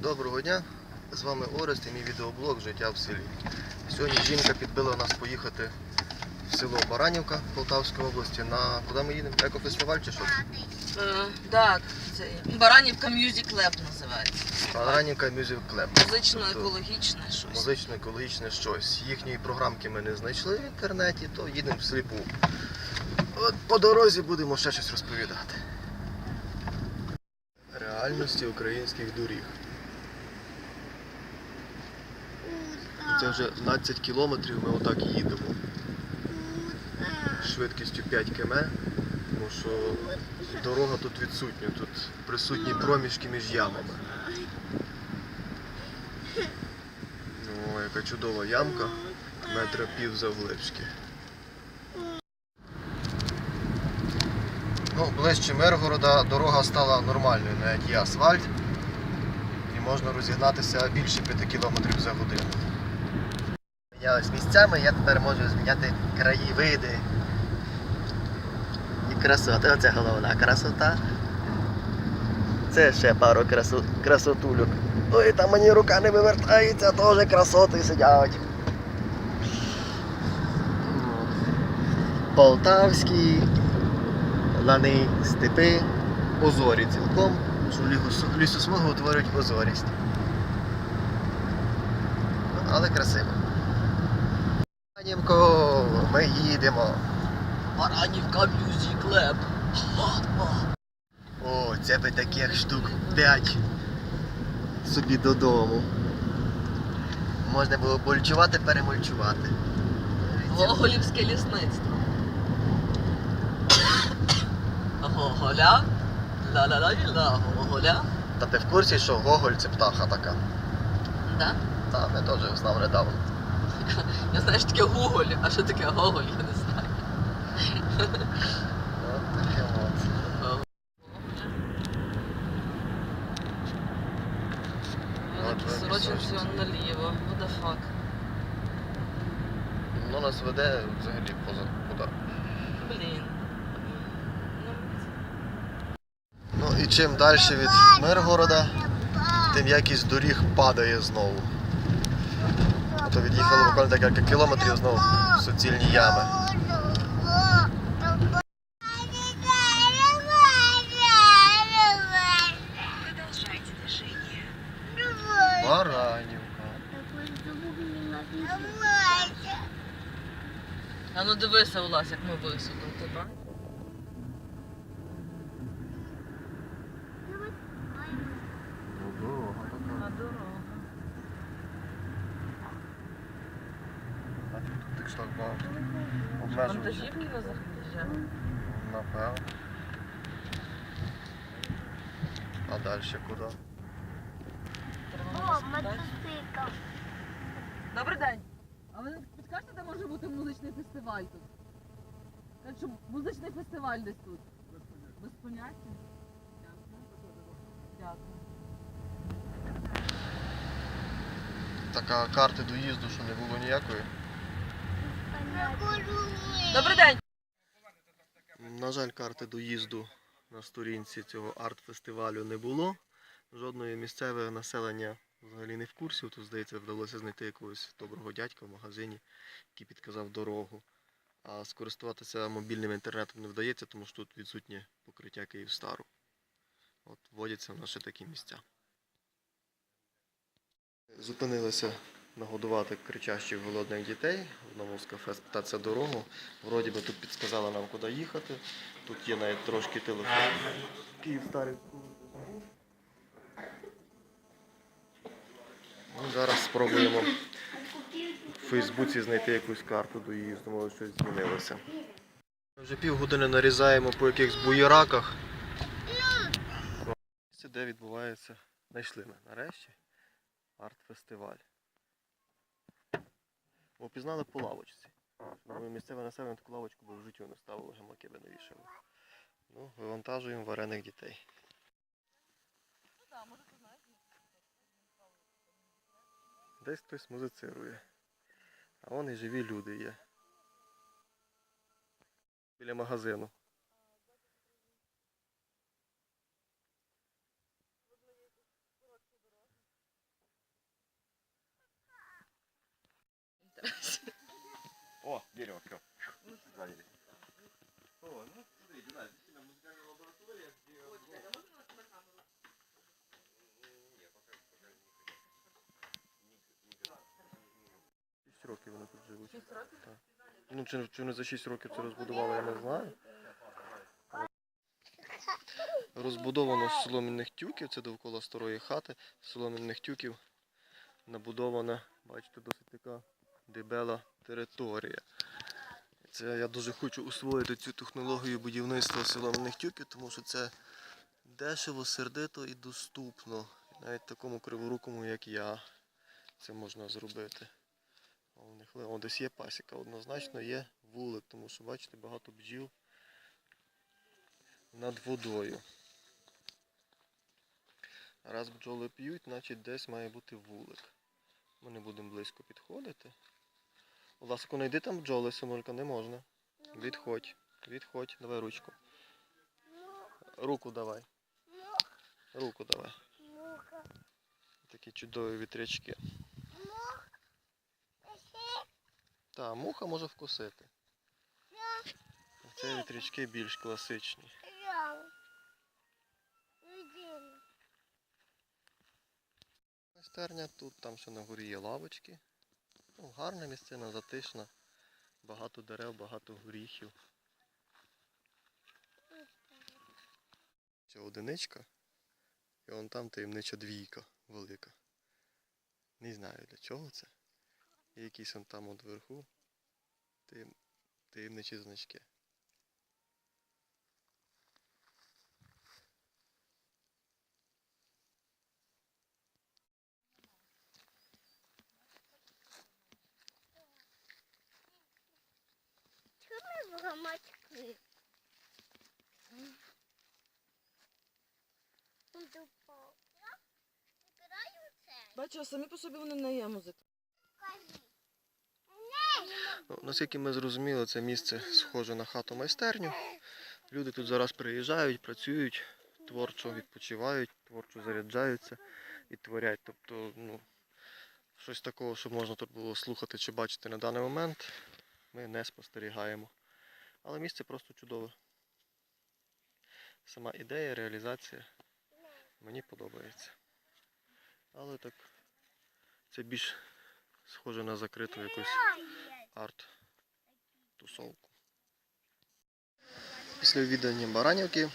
Доброго дня, з вами Орест і мій відеоблог Життя в селі. Сьогодні жінка підбила нас поїхати в село Баранівка Полтавської області на куди ми їдемо? Екофестиваль чи що? це? Е, це Баранівка Music Lab називається. Баранівка Music Club. Музично-екологічне щось. Музично-екологічне щось. Їхньої програмки ми не знайшли в інтернеті, то їдемо всліпу. От по дорозі будемо ще щось розповідати. Реальності українських доріг. Це вже 12 кілометрів ми отак їдемо. Швидкістю 5 км, тому що дорога тут відсутня, тут присутні проміжки між ямами. О, яка чудова ямка, метра пів завглибшки. Ну, ближче Миргорода дорога стала нормальною, навіть є асфальт. І можна розігнатися більше 5 км за годину. Мінялись місцями, я тепер можу зміняти краєвиди. І красоти, оце головна красота. Це ще пару красу... красотульок. Ой, там мені рука не вивертається, теж красоти сидять. Полтавські, лани, степи, озорі цілком, що лісос- лісосмугу утворюють озорість. Але красиво. Баранівко, ми їдемо. Баранівка Music Lab. О, це би таких штук 5 собі додому. Можна було мульчувати, перемульчувати. Гоголівське лісництво. Гоголя. Ла-ла-ла-ла, Гоголя. Та ти в курсі, що Гоголь це птаха така? Да? Та, ми теж знав недавно. Я знаю, що таке Гоголь, а що таке Гоголь, я не знаю. Сорочинці сорочинці. наліво. What the fuck. Воно нас веде взагалі поза куди. Блін. Ну, Ну і чим далі від Миргорода, тим якість доріг падає знову. А то від'їхали буквально декілька кілометрів знову суцільні ями. Баранівка. А ну дивися, Улас, як ми високо. Ти бачиш? Ну, дорога така. А дорога. А тут так шлагбаум. Обмежувач. Вантажівки на заїжджають. Напевно. А далі куди? О, мотоцикл. Добрий день. А ви не підскажете, де може бути музичний фестиваль тут? Кажуть, що музичний фестиваль десь тут. Без поняття? Дякую. Дякую. Така карти доїзду, що не було ніякої. Добрий день. На жаль, карти доїзду на сторінці цього арт-фестивалю не було. Жодної місцеве населення взагалі не в курсі. Тут, здається, вдалося знайти якогось доброго дядька в магазині, який підказав дорогу. А скористуватися мобільним інтернетом не вдається, тому що тут відсутнє покриття Київстару. От вводяться в наші такі місця. Зупинилися нагодувати кричащих голодних дітей в одному з кафе спитатися дорогу. Вроді би тут підсказали нам, куди їхати. Тут є навіть трошки телефон. Київ старий. Ну, зараз спробуємо в Фейсбуці знайти якусь карту доїзду, може щось змінилося. Вже півгодини нарізаємо по якихось буєраках. Де відбувається, знайшли ми нарешті арт-фестиваль. Бо пізнали по лавочці. Думаю, місцеве населення таку лавочку би в житті не ставило, гамаки би не вішали. Ну, вивантажуємо варених дітей. Десь хтось музицирує. А вон і живі люди є. Біля магазину. Дерево, все. Сзади. О, ну смотри, Геннадий, действительно музыкальная лаборатория, где... Шість років вони тут живуть. Шість років? Так. Ну, чи, чи вони за 6 років це розбудували, я не знаю. Розбудовано з солом'яних тюків, це довкола старої хати. З солом'яних тюків набудована, бачите, досить така дебела територія. Це я дуже хочу усвоїти цю технологію будівництва солом'яних тюків, тому що це дешево, сердито і доступно. Навіть такому криворукому, як я, це можна зробити. О, десь є пасіка, однозначно є вулик, тому що бачите, багато бджіл над водою. Раз бджоли п'ють, значить десь має бути вулик. Ми не будемо близько підходити. Будь ласка, не йди там бджоли, синулька, не можна. Відходь, відходь, давай ручку. Руку давай. Руку давай. Такі чудові вітрячки. Та, муха може вкусити. Це вітрячки більш класичні. Майстерня тут, там ще на горі є лавочки. Ну, гарна місцина, затишна. Багато дерев, багато горіхів. Це одиничка. І вон там таємнича двійка велика. Не знаю для чого це. І якісь он там от вверху таємничі значки. Це. Бачу, а самі по собі вони не є музика. Ну, наскільки ми зрозуміли, це місце схоже на хату майстерню. Люди тут зараз приїжджають, працюють, творчо відпочивають, творчо заряджаються і творять. Тобто, ну, щось такого, що можна тут було слухати чи бачити на даний момент, ми не спостерігаємо. Але місце просто чудове. Сама ідея, реалізація мені подобається. Але так, це більш схоже на закриту якусь арт-тусовку. Після відвідання Баранівки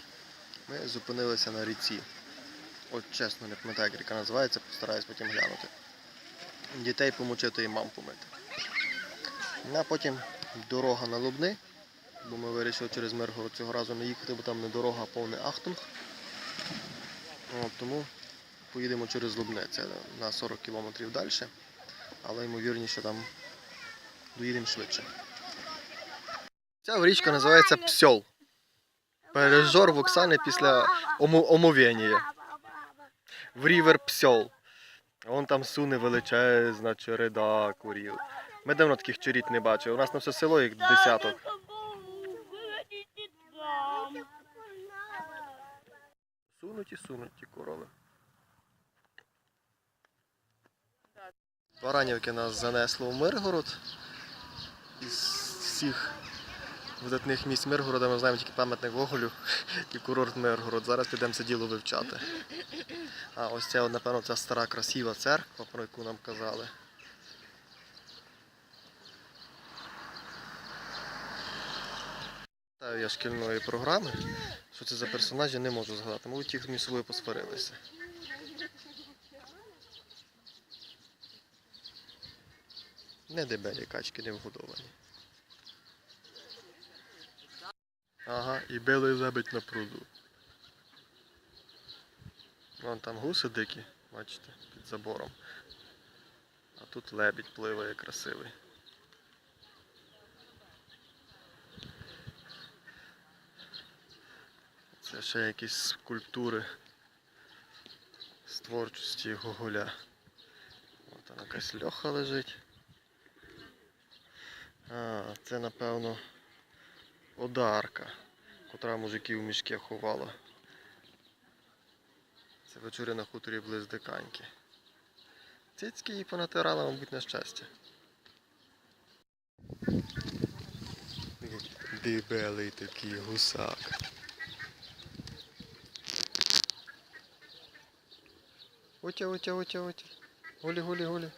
ми зупинилися на ріці. От чесно, не пам'ятаю, як ріка називається, постараюсь потім глянути. Дітей помочити і мам помити. А потім дорога на Лубни, бо ми вирішили через Миргород цього разу не їхати, бо там не дорога, а повний Ахтунг. От, тому поїдемо через Лубне, це на 40 кілометрів далі, але ймовірніше там доїдемо швидше. Ця річка називається Псьол. Пережор в Оксани після омо- омовення. В рівер Псьол. Вон там суне величезна череда курів. Ми давно таких чоріт не бачили. У нас на все село їх десяток. Сунуть і сунуть ті корови. Баранівки нас занесло в Миргород. Із всіх видатних місць Миргорода ми знаємо тільки пам'ятник Гоголю і курорт Миргород. Зараз підемо це діло вивчати. А ось це, напевно, ця стара красива церква, про яку нам казали. Я шкільної програми. Що це за персонажі, не можу згадати. Мабуть, ті між собою посварилися. Не дебелі качки, не вгодовані. Ага, і білий лебедь на пруду. Вон там гуси дикі, бачите, під забором. А тут лебідь пливає красивий. Це ще якісь скульптури з творчості Гоголя. От там якась льоха лежить. А, це напевно одарка, котра мужиків в мішки ховала. Це вечори на хуторі близ Диканьки. Цицьки її понатирала, мабуть, на щастя. Дебелий такий гусак. Отя, отя, отя, отя. Гулі, гулі, гулі.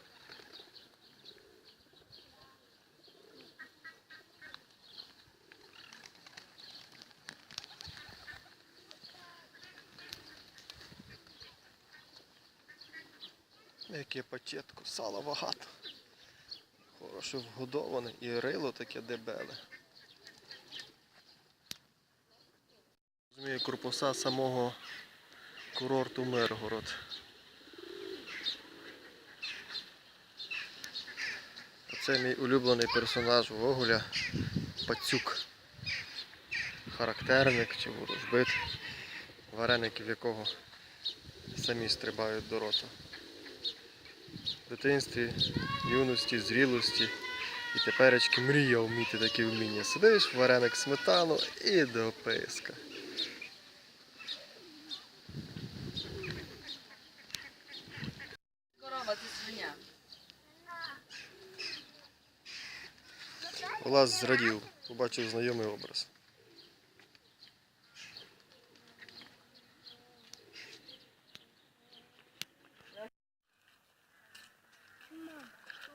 Яке пачетко, сала багато. Хороше вгодоване і рило таке дебеле. Розумію, корпуса самого курорту Миргород. Це мій улюблений персонаж Гоголя Пацюк. Характерник чи ворожбит, вареників якого самі стрибають до рота. В дитинстві, юності, зрілості і теперечки мріяв вміти такі вміння. Сидиш, вареник сметану і до Олас зрадів, побачив знайомий образ.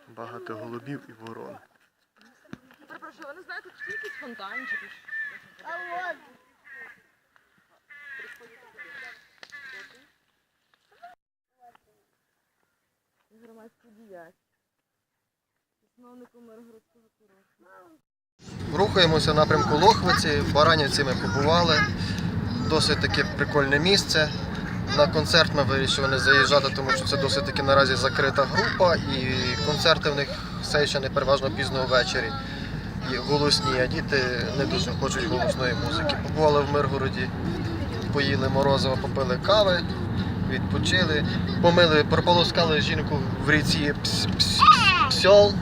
Багато голубів і ворон. Перепрошую, ви не знаєте, тут є якийсь фонтанчик? чи? А от Громадський діяч. Рухаємося напрямку Лохвиці. В Баранівці ми побували. Досить таке прикольне місце. На концерт ми вирішили не заїжджати, тому що це досить таки наразі закрита група і концерти в них все ще не переважно пізно ввечері. І голосні, а діти не дуже хочуть голосної музики. Побували в Миргороді, поїли морозиво, попили кави, відпочили, помили, прополоскали жінку в ріці Пс- Пс- Псьол.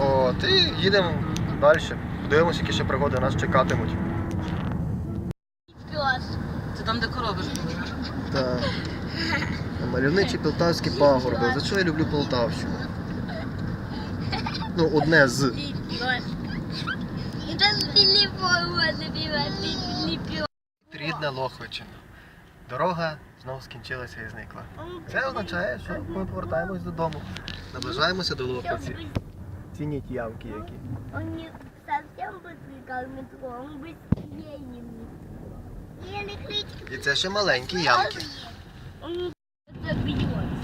От, і їдемо далі. Подивимося, які ще пригоди нас чекатимуть. Це там, де корови живуть. Так. Мальовничі полтавські пагорби. За що я люблю Полтавщину? Ну, одне з. Рідна Лохвичина. Дорога знову скінчилася і зникла. Це означає, що ми повертаємось додому. Наближаємося до Лохвиці Цініть явки які. Он не совсем быстрый, как метро, он быстрее метро. И электричка, І це ще маленькі ямки. он забьет.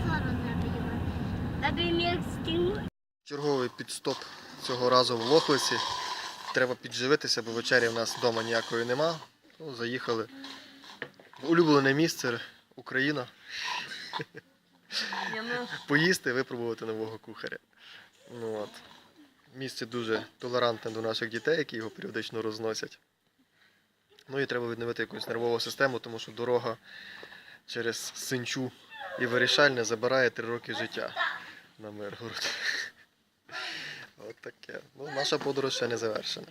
Сара забьет. Например, стену. Черговий підстоп цього разу в Лохвиці. Треба підживитися, бо вечері в нас вдома ніякої нема. Ну, заїхали в улюблене місце Україна. Ні, ну, Поїсти, випробувати нового кухаря. Ну, от. Місце дуже толерантне до наших дітей, які його періодично розносять. Ну і треба відновити якусь нервову систему, тому що дорога через Синчу і Вирішальне забирає три роки життя на Миргород. От таке. Ну, наша подорож ще не завершена.